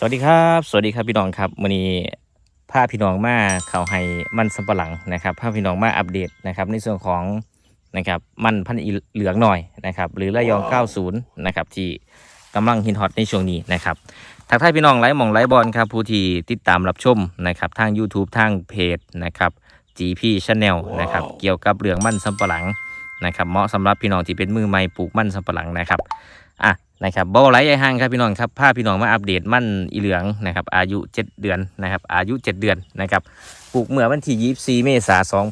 สวัสดีครับ สวัสดีครับพี่น้องครับวันนี้พาพี่น้องมาเขาให้มันสำปะหลังนะครับพาพี่น้องมาอัปเดตนะครับในส่วนของนะครับมันพันธุ์อีเหลืองหน่อยนะครับหรือระยอง 90 นะครับที่กำลังฮินฮอตในช่วงนี้นะครับทักทายพี่น้องไลฟ์หมองไลฟ์บอลครับผู้ที่ติดตามรับชมนะครับทาง YouTube ทางเพจนะครับ GP Channel นะครับเกี่ยวกับเรื่องมันสำปะหลังนะครับเหมาะสำหรับพี่น้องที่เป็นมือใหม่ปลูกมันสำปะหลังนะครับอะ นะครับบ่ไหลใหญ่ห่างครับพี่น้องครับพาพี่น้องมาอัปเดตมั่นอีเหลืองนะครับอายุ 7 เดือนนะครับอายุ 7 เดือนนะครับปลูกเมื่อวันที่ 24 เมษายน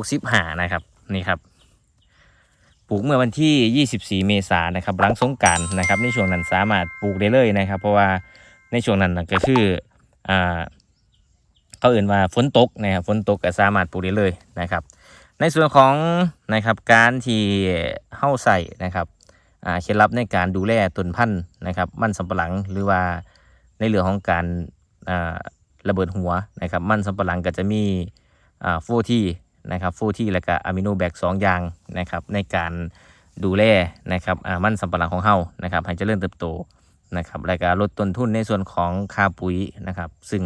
2565นะครับนี่ครับปลูกเมื่อวันที่ 24 เมษายนนะครับหลังสงการนะครับในช่วงนั้นสามารถปลูกได้เลยนะครับ เพราะว่าในช่วงนั้นนะก็คืออ่าเขาเอื่นว่าฝนตกนะครับฝนตกก็สามารถปลูกได้เลยนะครับ ในส่วนของนะครับการที่เฮ้าใส่นะครับ เคล็ดลับในการดูแลต้นพันธุ์นะครับ มันสำปะหลังหรือว่าในเรื่องของการระเบิดหัวนะครับ มันสำปะหลังก็จะมีอ่าโฟที่นะครับโฟที่และก็อะมิโนแบคสองอย่างนะครับในการดูแลนะครับมันสำปะหลังของเฮานะครับให้เจริญเติบโตนะครับและก็ลดต้นทุนในส่วนของค่าปุ๋ยนะครับ ซึ่ง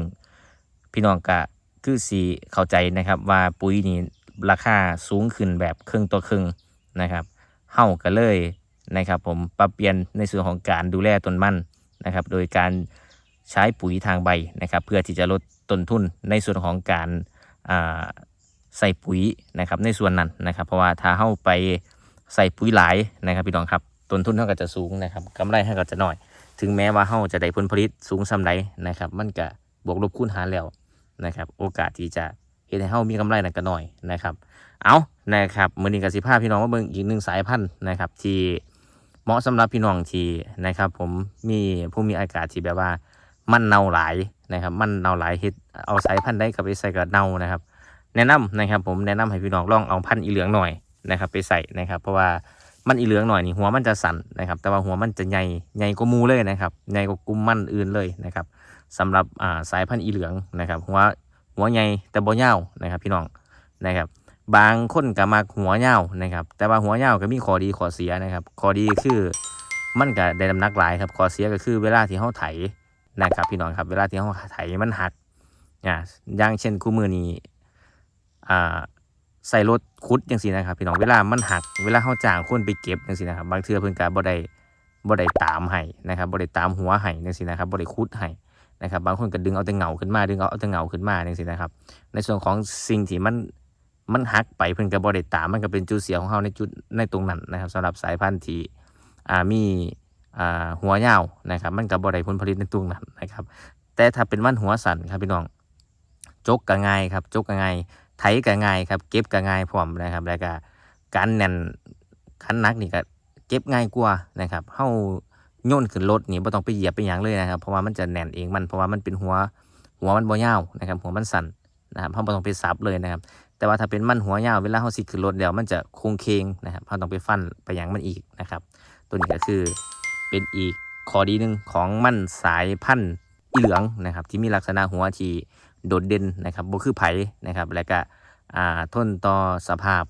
พี่น้องก็คือสีเข้าใจนะครับว่าปุ๋ยนี่ราคาสูงขึ้นแบบครึ่งต่อครึ่งนะครับเฮาก็เลย นะครับผมปรับเปลี่ยนในส่วนของการดูแลต้นมันนะครับ โดยการใช้ปุ๋ยทางใบนะครับ เพื่อที่จะลดต้นทุนในส่วนของการใส่ปุ๋ยนะครับในส่วนนั้นนะครับ เพราะว่าถ้าเข้าไปใส่ปุ๋ยหลายนะครับพี่น้องครับต้นทุนเท่ากับจะสูงนะครับกำไรให้ก็จะน้อย ถึงแม้ว่าเฮาจะได้ผลผลิตสูงสำใดนะครับ มันก็บวกลบคูณหารแล้วนะครับ โอกาสที่จะเฮ็ดให้เฮามีกำไรนั่นก็น้อยนะครับ เอานะครับมือนี้ก็สิพาพี่น้องมาเบิ่งอีกหนึ่งสายพันธุ์นะครับที่ เหมาะสำหรับพี่น้องที่นะครับ ผมมีผู้มีอากาศที่แบบว่ามันเน่าหลายนะครับ มันเน่าหลายเฮ็ดเอาสายพันธุ์ได้กับไปใส่กับเน่านะครับ แนะนำนะครับ ผมแนะนำให้พี่น้องลองเอาพันธุ์อีเหลืองหน่อยนะครับ ไปใส่นะครับ เพราะว่ามันอีเหลืองหน่อยนี่หัวมันจะสั่นนะครับ แต่ว่าหัวมันจะใหญ่ใหญ่กว่ามูเลยนะครับใหญ่กว่ากลุ่มมันอื่นเลยนะครับสำหรับอ่าสายพันธุ์อีเหลืองนะครับหัวหัวใหญ่แต่บ่ยาวนะครับ พี่น้องนะครับ บางคนก็มักหัวเหี่ยวนะครับ แต่ว่าหัวเหี่ยวก็มีข้อดีข้อเสียนะครับข้อดีคือมันก็ได้น้ำหนักหลายครับข้อเสียก็คือเวลาที่เฮาไถนะครับพี่น้องครับเวลาที่เฮาไถมันหักอ่าอย่างเช่นคู่มือนี้อ่าใส่รถขุดจังซี่นะครับพี่น้องเวลามันหัก เวลาเฮาจ้างคนไปเก็บจังซี่นะครับ บางเทื่อเพิ่นก็บ่ได้บ่ได้ตามให้นะครับบ่ได้ตามหัวให้จังซี่นะครับบ่ได้ขุดให้นะครับ บางคนก็ดึงเอาแต่เหงาขึ้นมา ดึงเอาแต่เหงาขึ้นมาจังซี่นะครับ ในส่วนของสิ่งที่มัน มันหักไปเพิ่นก็บ่ได้ตามมันก็เป็นจุดเสียของเฮาในจุดในตรงนั้นนะครับสำหรับสายพันธุ์ที่อ่ามีอ่าหัวยาวนะครับ มันก็บ่ได้ผลผลิตในตรงนั้นนะครับ แต่ถ้าเป็นมันหัวสั้นครับพี่น้องจกก็ง่ายครับจกก็ง่ายไถก็ง่ายครับเก็บก็ง่ายพร้อมนะครับ แล้วก็การแน่นคันนักนี่ก็เก็บง่ายกว่านะครับเฮาโยนขึ้นรถนี่บ่ต้องไปเหยียบไปหยังเลยนะครับเพราะว่ามันจะแน่นเองมันเพราะว่ามันเป็นหัวหัวมันบ่ยาวนะครับหัวมันสั้นนะครับเฮาบ่ต้องไปซับเลยนะครับ แต่ว่าถ้าเป็นมันหัวยาวเวลาเขาสิขึ้นรถเดี๋ยวมันจะคงเคงนะครับเราต้องไปฟันไปยังมันอีกนะครับ ตัวนี้ก็คือเป็นอีกข้อดีหนึ่งของมันสายพันธุ์อีเหลืองนะครับ ที่มีลักษณะหัวที่โดดเด่นนะครับบ่คือไผ่นะครับ แล้วก็ทนต่อสภาพ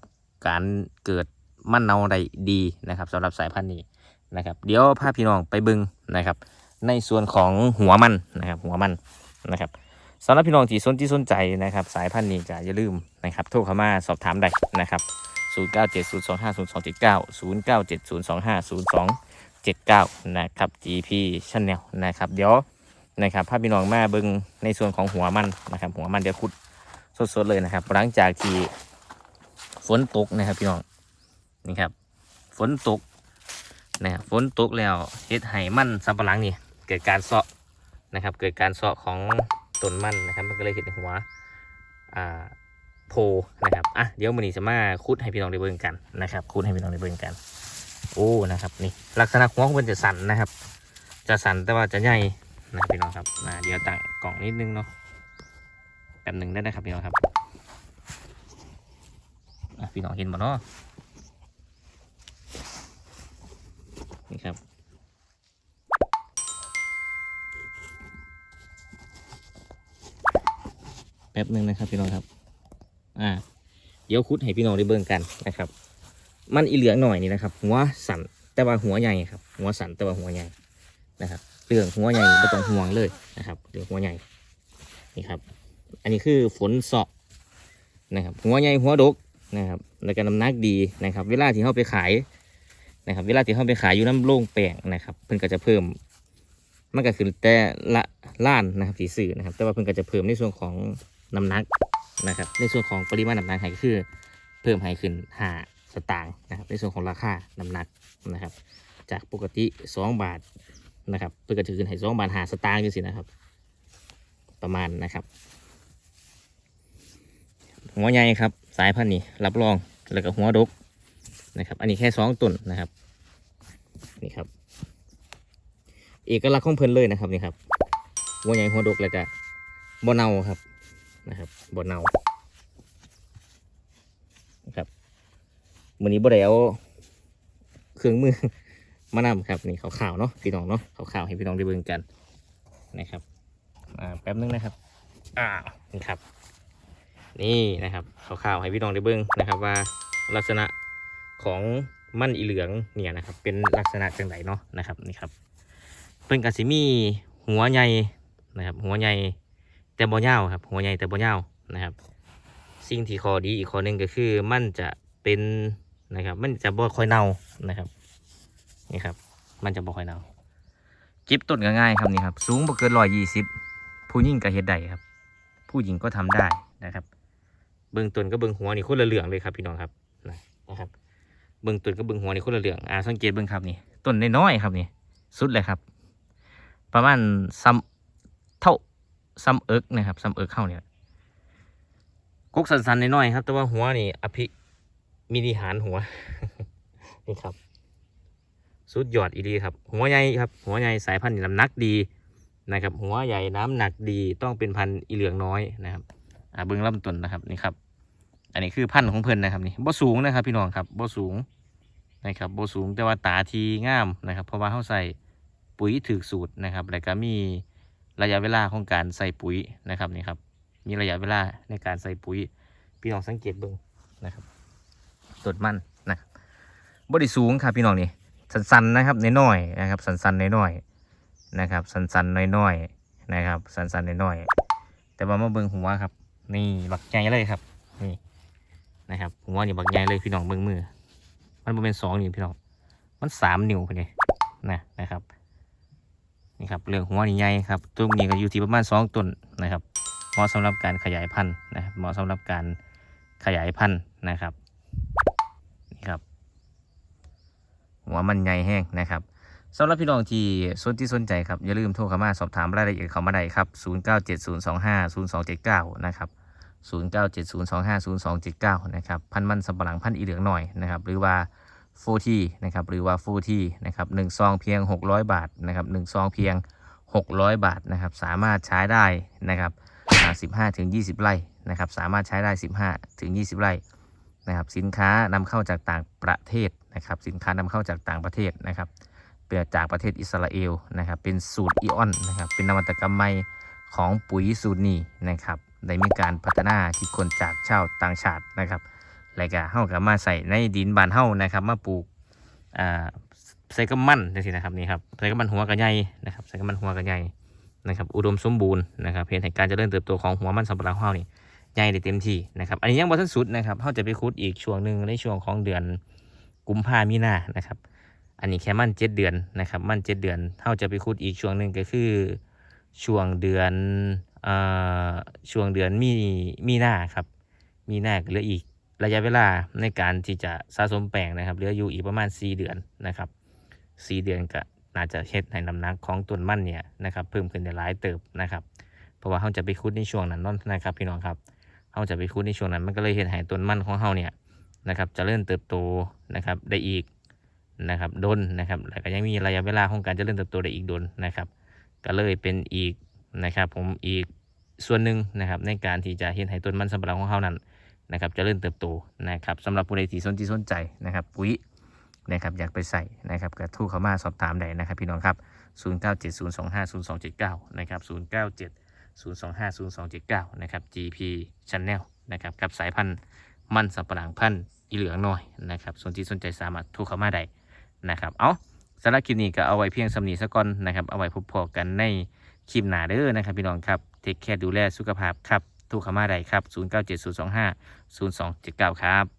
การเกิดมันเนาได้ดีนะครับสำหรับสายพันธุ์นี้นะครับ เดี๋ยวพาพี่น้องไปบึงนะครับ ในส่วนของหัวมันนะครับ หัวมันนะครับ สำหรับพี่น้องที่สนที่สนใจนะครับ สายพันธุ์นี้ก็อย่าลืมนะครับโทรเข้ามาสอบถามได้นะครับ 0970250279 0970250279 นะครับ GP Channel นะครับเดี๋ยวนะครับภาพพี่น้องมาเบิงในส่วนของหัวมันนะครับ หัวมันเดี๋ยวขุดสดๆเลยนะครับ หลังจากที่ฝนตกนะครับพี่น้องนี่ครับฝนตกนะครับฝนตกแล้วเฮ็ดให้มันสำปะหลังนี่เกิดการเซาะนะครับ เกิดการเซาะของ ต้นมันนะครับ มันก็เลยเห็นหัวอ่าโพนะครับอะเดี๋ยวมันนี้จะมาคุดให้พี่น้องได้เบิ่งกันนะครับคุดให้พี่น้องได้เบิ่งกัน โอ้นะครับนี่ลักษณะหัวของมันจะสั่นนะครับ จะสั่นแต่ว่าจะใหญ่นะพี่น้องครับอ่าเดี๋ยวตั้งกล่องนิดนึงเนาะแป๊บหนึ่งได้นะครับพี่น้องครับพี่น้องเห็นบ่เนาะนี่ครับ ป๊บหนึ่งนะครับพี่น้องครับ อ่า เดี๋ยวคุดให้พี่น้องได้เบิ่งกันนะครับ มันอีเหลืองหน่อยนี่นะครับ หัวสันแต่ว่าหัวใหญ่ครับ หัวสันแต่ว่าหัวใหญ่นะครับเรื่องหัวใหญ่ไม่ต้องห่วงเลยนะครับเรื่องหัวใหญ่นี่ครับ อันนี้คือฝนเสาะนะครับ หัวใหญ่หัวดกนะครับแล้วก็น้ำหนักดีนะครับ เวลาที่เขาไปขายนะครับ เวลาที่เขาไปขายอยู่น้ำโล่งแปลงนะครับ เพิ่นก็จะเพิ่มมันก็คือแต่ละล้านนะครับที่ซื้อนะครับ แต่ว่าเพิ่นก็จะเพิ่มในส่วนของ น้ำหนักนะครับ ในส่วนของปริมาณน้ำหนักให้ก็คือ เพิ่มให้ขึ้นหาสตางค์นะครับ ในส่วนของราคาน้ำหนักนะครับ จากปกติสองบาทนะครับเพิ่นก็ถือขึ้นให้สองบาทหาสตางค์จังสินะครับ ประมาณนะครับหัวใหญ่ครับ สายพันธุ์นี้รับรองแล้วก็หัวดกนะครับ อันนี้แค่สองต้นนะครับนี่ครับเอกลักษณ์ของเพิ่นเลยนะครับนี่ครับหัวใหญ่หัวดกแล้วก็บ่เนาครับ นะครับบ่เนาครับมือนี้บ่ได้เอาเครื่องมือมานำครับนี่ขาวๆเนาะพี่น้องเนาะขาวๆให้พี่น้องได้เบิ่งกันนะครับอ่าแป๊บนึงนะครับอ่านี่ครับ นี่นะครับขาวๆให้พี่น้องได้เบิ่งนะครับว่าลักษณะของมันอีเหลืองเนี่ยนะครับ เป็นลักษณะจังไดเนาะนะครับนี่ครับเป็นกสิมีหัวใหญ่นะครับ หัวใหญ่ แต่บ่ยาวครับ หัวใหญ่แต่บ่ยาวนะครับ สิ่งที่ขอดีอีกข้อหนึ่งก็คือมันจะเป็นนะครับ มันจะบ่ค่อยเน่านะครับนี่ครับ มันจะบ่ค่อยเน่าจิบต้นก็ง่ายครับนี่ครับ สูงบ่เกินร้อยยี่สิบผู้หญิงก็เฮ็ดได้ครับ ผู้หญิงก็ทำได้นะครับ เบื้องต้นก็เบื้องหัวนี่คนละเหลืองเลยครับพี่น้องครับนะครับเบื้องต้นก็เบื้องหัวนี่คนละเหลืองอ่าสังเกตเบื้องครับนี่ต้นน้อยๆครับนี่สุดเลยครับ ประมาณซ้ำ ซ้ำเอิกนะครับซ้ำเอิกเข้าเนี่ยกุกสันๆน้อยๆครับ แต่ว่าหัวนี่ อภิมินิหารหัวนี่ครับสุดยอดอีดีครับ หัวใหญ่ครับ หัวใหญ่สายพันธุ์น้ำหนักดีนะครับ หัวใหญ่น้ำหนักดีต้องเป็นพันธุ์อีเหลืองน้อยนะครับอ่าเบิ้งลำต้นนะครับนี่ครับ อันนี้คือพันธุ์ของเพิ่นนะครับนี่บ่สูงนะครับ พี่น้องครับบ่สูงนะครับบ่สูงแต่ว่าตาทีงามนะครับ เพราะว่าเขาใส่ปุ๋ยถือสูตรนะครับ แล้วก็มี ระยะเวลาของการใส่ปุ๋ยนะครับนี่ครับมีระยะเวลาในการใส่ปุ๋ยพี่น้องสังเกตเบิ่งนะครับต้นมันนะครับบไดิสูงครับพี่น้องนี่สันๆนะครับน้อยๆนะครับสันๆน้อยๆนะครับสันๆน้อยๆนะครับสันๆน้อยๆแต่ว่ามาเบิ่งหัวครับ นี่บักใหญ่เลยครับนี่นะครับหัวนี่บักใหญ่เลยพี่น้องเบิ่งมือ มันบ่เป็นสองนิ้วพี่น้องมันสามนิ้วพอดีนะนะครับ นี่ครับเรื่องหัวนี่ใหญ่ครับต้นนี้ก็อยู่ที่ประมาณสองต้นนะครับเหมาะสำหรับการขยายพันธุ์นะเหมาะสำหรับการขยายพันธุ์นะครับนี่ครับ หัวมันใหญ่แห้งนะครับสำหรับพี่น้องที่สนที่สนใจครับ อย่าลืมโทรเข้ามาสอบถามรายละเอียดเข้ามาได้ครับ 0970250279 นะครับ 0970250279 นะครับ พันธุ์มันสำปะหลังพันธุ์อีเหลืองหน่อยนะครับ หรือว่า ฟูทีนะครับหรือว่าฟูทีนะครับหนึ่งซองเพียง 600 บาทนะครับหนึ่งซองเพียง 600 บาทนะครับสามารถใช้ได้นะครับสิบห้าถึงยีไร่นะครับสามารถใช้ได้ 15ถึง20 ไร่นะครับสินค้านำเข้าจากต่างประเทศนะครับสินค้านำเข้าจากต่างประเทศนะครับเปลี่ยนจากประเทศอิสราเอลนะครับเป็นสูตรอีออนนะครับเป็นนวัตกรรมใหม่ของปุ๋ยสูตรนี้นะครับได้มีการพัฒนาคิดคนจากชาวต่างชาตินะครับ แล้วก็เฮากับมาใส่ในดินบานเฮานะครับ มาปลูกอ่าใส่กำมันจังซี่นะครับนี่ครับใส่กำมันหัวกระใหญ่นะครับใส่กำมันหัวกระใหญ่นะครับ อุดมสมบูรณ์นะครับเพียงแต่การเจริญเติบโตของหัวมันสำปะหลังเฮานี่ใหญ่ได้เต็มที่นะครับอันนี้ยังบ่ทันสุดนะครับเฮาจะไปคุดอีกช่วงหนึ่งในช่วงของเดือนกุมภามีนานะครับ อันนี้แค่มันเจ็ดเดือนนะครับ มันเจ็ดเดือนเฮาจะไปคุดอีกช่วงหนึ่งก็คือช่วงเดือนอ่าช่วงเดือนมีมีนาครับ มีนาก็เหลืออีก ระยะเวลาในการที่จะสะสมแป้งนะครับเหลืออยู่อีกประมาณ 4 เดือนนะครับ4เดือนก็น่าจะเฮ็ดให้น้ำหนักของต้นมันเนี่ยนะครับเพิ่มขึ้นได้หลายเติบนะครับ เพราะว่าเขาจะไปคุดในช่วงนั้นนั่นนะครับพี่น้องครับเขาจะไปคุดในช่วงนั้นมันก็เลยเฮ็ดให้ต้นมันของเขาเนี่ยนะครับจะเริ่มเติบโตนะครับได้อีกนะครับดนนะครับแล้วก็ยังมีระยะเวลาของการจะเริ่มเติบโตได้อีกดนนะครับ ก็เลยเป็นอีกนะครับผมอีกส่วนหนึ่งนะครับในการที่จะเฮ็ดให้ต้นมันสำปะหลังของเขานั้น นะครับจะเริ่มเติบโตนะครับสำหรับผู้ใดที่สนใจนะครับปุ๋ยนะครับอยากไปใส่นะครับกระทู้เขามาสอบถามได้นะครับพี่น้องครับ 0970250279 นะครับ 0970250279 นะครับ GP Channel นะครับกับสายพันธุ์มันสับปะหลังพันธุ์อีเหลืองน้อยนะครับสนใจสนใจสามารถทูเขามาได้นะครับเอาสาระคลิปนี้ก็เอาไว้เพียงสำนีสักก่อนนะครับเอาไว้พบพอกันในคลิปหนาเด้อนะครับพี่น้องครับเทคแคร์ดูแลสุขภาพครับ ทรเขามาไดครับ 0970250279 ครับ